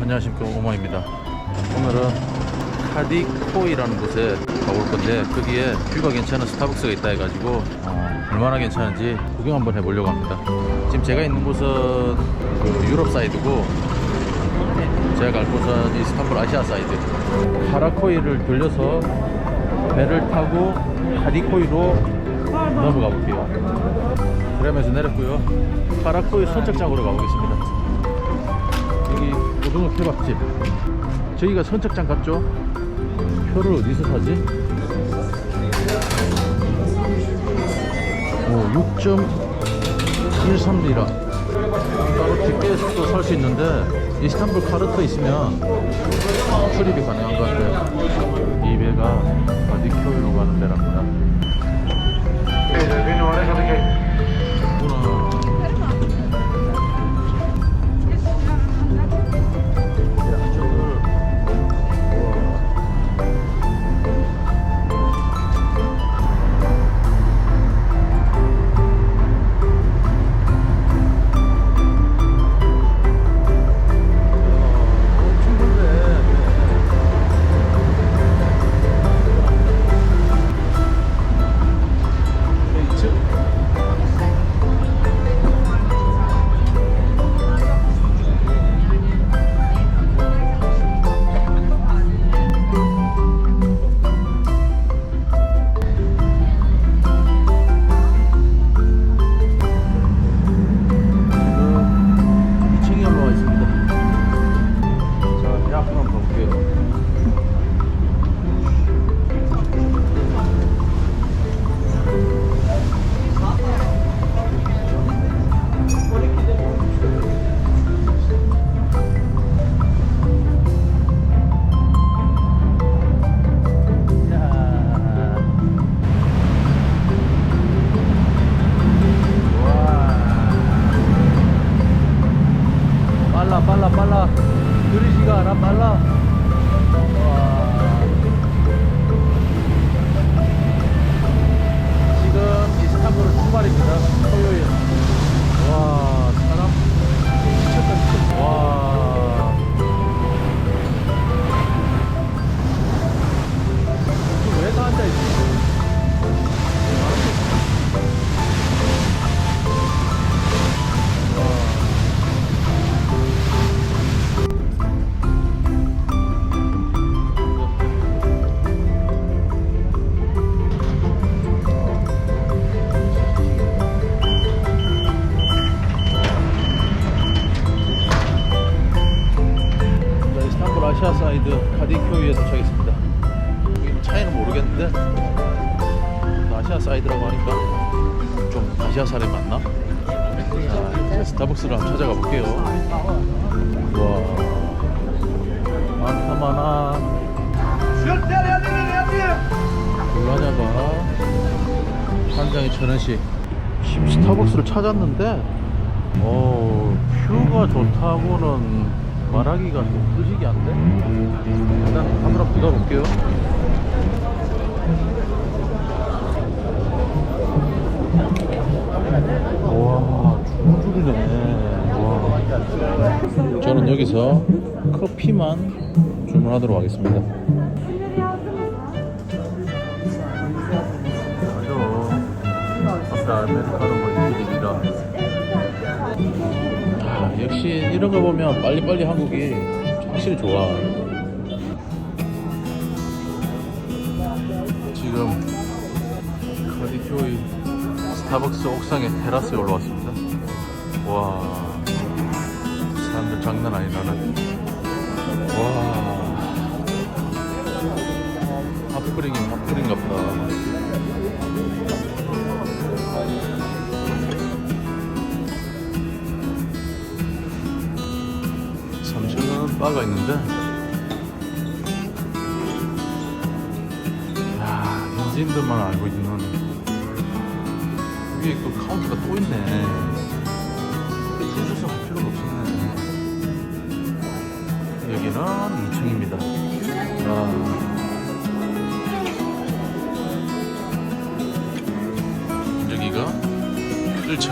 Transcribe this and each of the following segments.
안녕하십니까. 오마입니다. 오늘은 카디코이라는 곳에 가볼 건데 거기에 뷰가 괜찮은 스타벅스가 있다 해가지고 어, 얼마나 괜찮은지 구경 한번 해보려고 합니다. 지금 제가 있는 곳은 그 유럽 사이드고 제가 갈 곳은 이스탄불 아시아 사이드. 카라코이를 돌려서 배를 타고 카디코이로 넘어가 볼게요. 그러면서 내렸고요. 카라코이 선착장으로 가보겠습니다 고등어 케밥집 저기가 선착장 같죠? 표를 어디서 사지? 오 6.13리라 따로 티켓도 살 수 있는데 이스탄불 카르트 있으면 출입이 가능한 것 같아요 이 배가 바디큐로 가는 배랍니다 아시아 사이드라고 하니까 좀 아시아 사람이 맞나? 자, 이제 스타벅스를 한번 찾아가 볼게요. 와, 많다 많아. 곤라냐가 한 장에 천 원씩. 지금 스타벅스를 찾았는데, 어, 뷰가 좋다고는 말하기가 좀 의식이 안 돼. 일단 한번 한번 들어볼게요. 와, 줄줄이네. 와. 저는 여기서 커피만 주문하도록 하겠습니다. 아까 아메리카노. 아, 역시 이런 거 보면 빨리빨리 한국이 확실히 좋아. 지금 카디큐이 스타벅스 옥상에 테라스에 올라왔습니다. 와, 사람들 장난 아니라는. 와, 핫플링이 핫플인가 보다. 삼층은 바가 있는데 야 현지인들만 알고 있는 위에 또 카운터가 또 있네. 줄 서서 할 필요가 없었네. 여기는 2층입니다. 자 여기가 1층.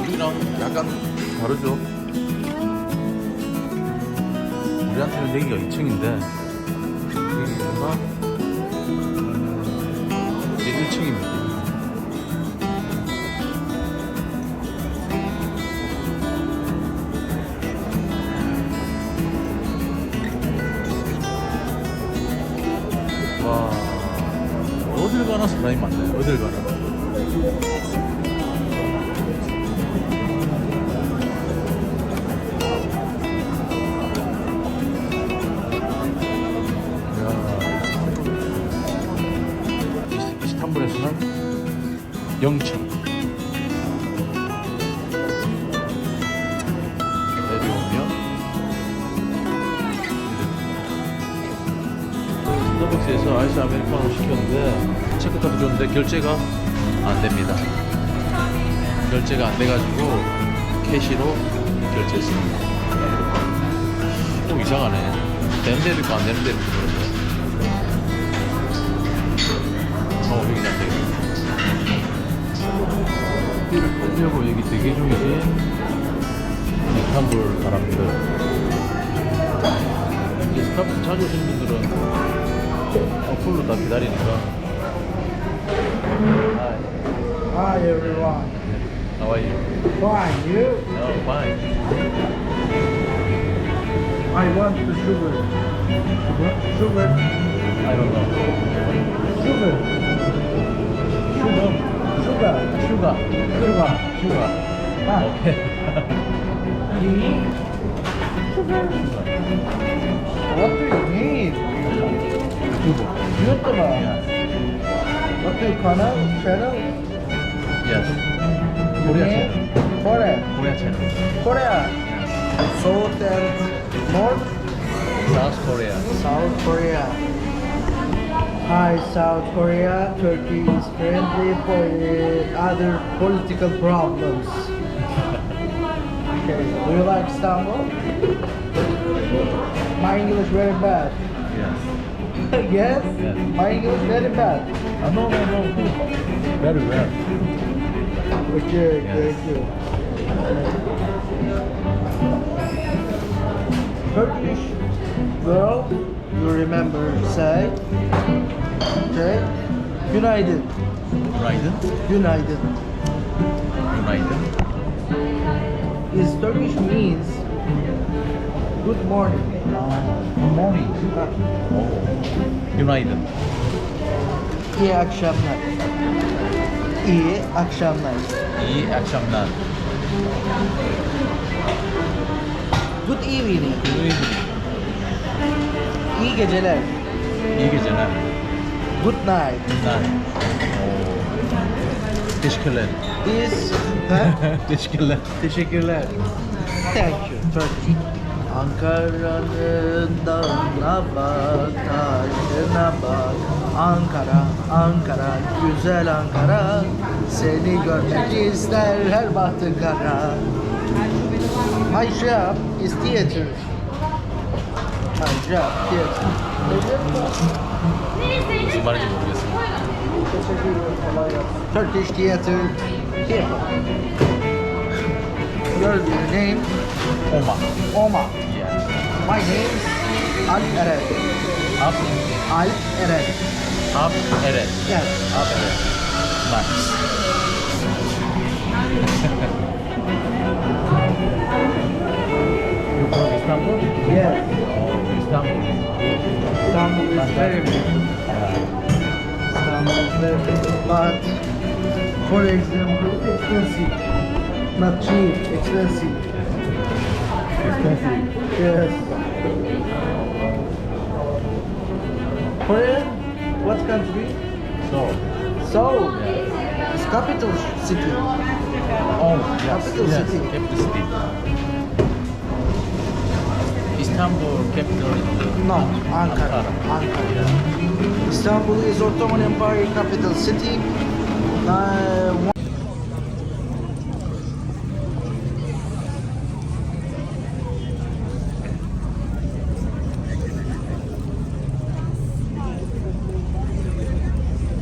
여기랑 약간 다르죠? 우리한테는 여기가 2층인데 여기가 이제 1층입니다. 사람이 많네. 어딜 가나. 이스탄불에서는 영천 내려오면 스타벅스에서 아이스 아메리카노 시켰는데 체크카드 줬는데 결제가 안 됩니다. 결제가 안 돼가지고 캐시로 결제했습니다. 오 이상하네. 되는 데도 있고 안 되는 데도 있고 그런데. 어 여기 안 되겠다. 커피를 팔려고 여기 대기 중이지. 이탄불 사람들. 이제 스타벅스 자주 오시는 분들은 어플로 다 기다리니까. Hi everyone. How are you? Fine, you? Oh, fine. I want the sugar. Sugar? Sugar. I don't know. Sugar. Sugar. Sugar. Sugar. Sugar. Sugar. Ah. Okay. Sugar. What do you need? Sugar. YouTuber. Yes. What do you channel? Channel? Yes. Korea channel. Korea. Korea channel. Korea. South and North? South Korea. South Korea. Hi, South Korea. Turkey is friendly for uh, other political problems. Okay, do you like Istanbul? My English very bad. Yes. yes? Yes. My English very bad. Uh, no, no, no. Very well. Okay, Yes. thank you. Turkish girl, you remember say, okay, günaydın, Günaydın. günaydın. Günaydın. Is Turkish means good morning. Good morning. Ha, Oh. Günaydın. İyi akşamlar. İyi akşamlar. İyi akşamlar. Good evening. Good evening. İyi geceler. İyi geceler. Good night. Günaydın. Oo. Teşekkürler. Is ha? Teşekkürler. Teşekkürler. Thank you. Turkish. Ankara'nın dağına bak, taşına bak. Ankara, Ankara, güzel Ankara. Seni görmek ister her bahtı kara. Hijab is theater. Hijab, theater. Mimarcı bölgesi. Turkish theater. Here. Your name Oma. Omar. Yeah. My name is Alp Eren. Up. Alp Eren. Up. Eret. Yes. Up. Eret. Nice. you from Istanbul? Yes. Oh, Istanbul. Istanbul is very big. Istanbul is very big. But, for example, expensive. Not cheap, expensive. Yes. Korea? What country? So. Seoul. Yeah. It's capital city. Oh, yes. Capital yes. city. Capital city. Istanbul capital is No, Ankara. Ankara. Ankara. Istanbul is Ottoman Empire capital city.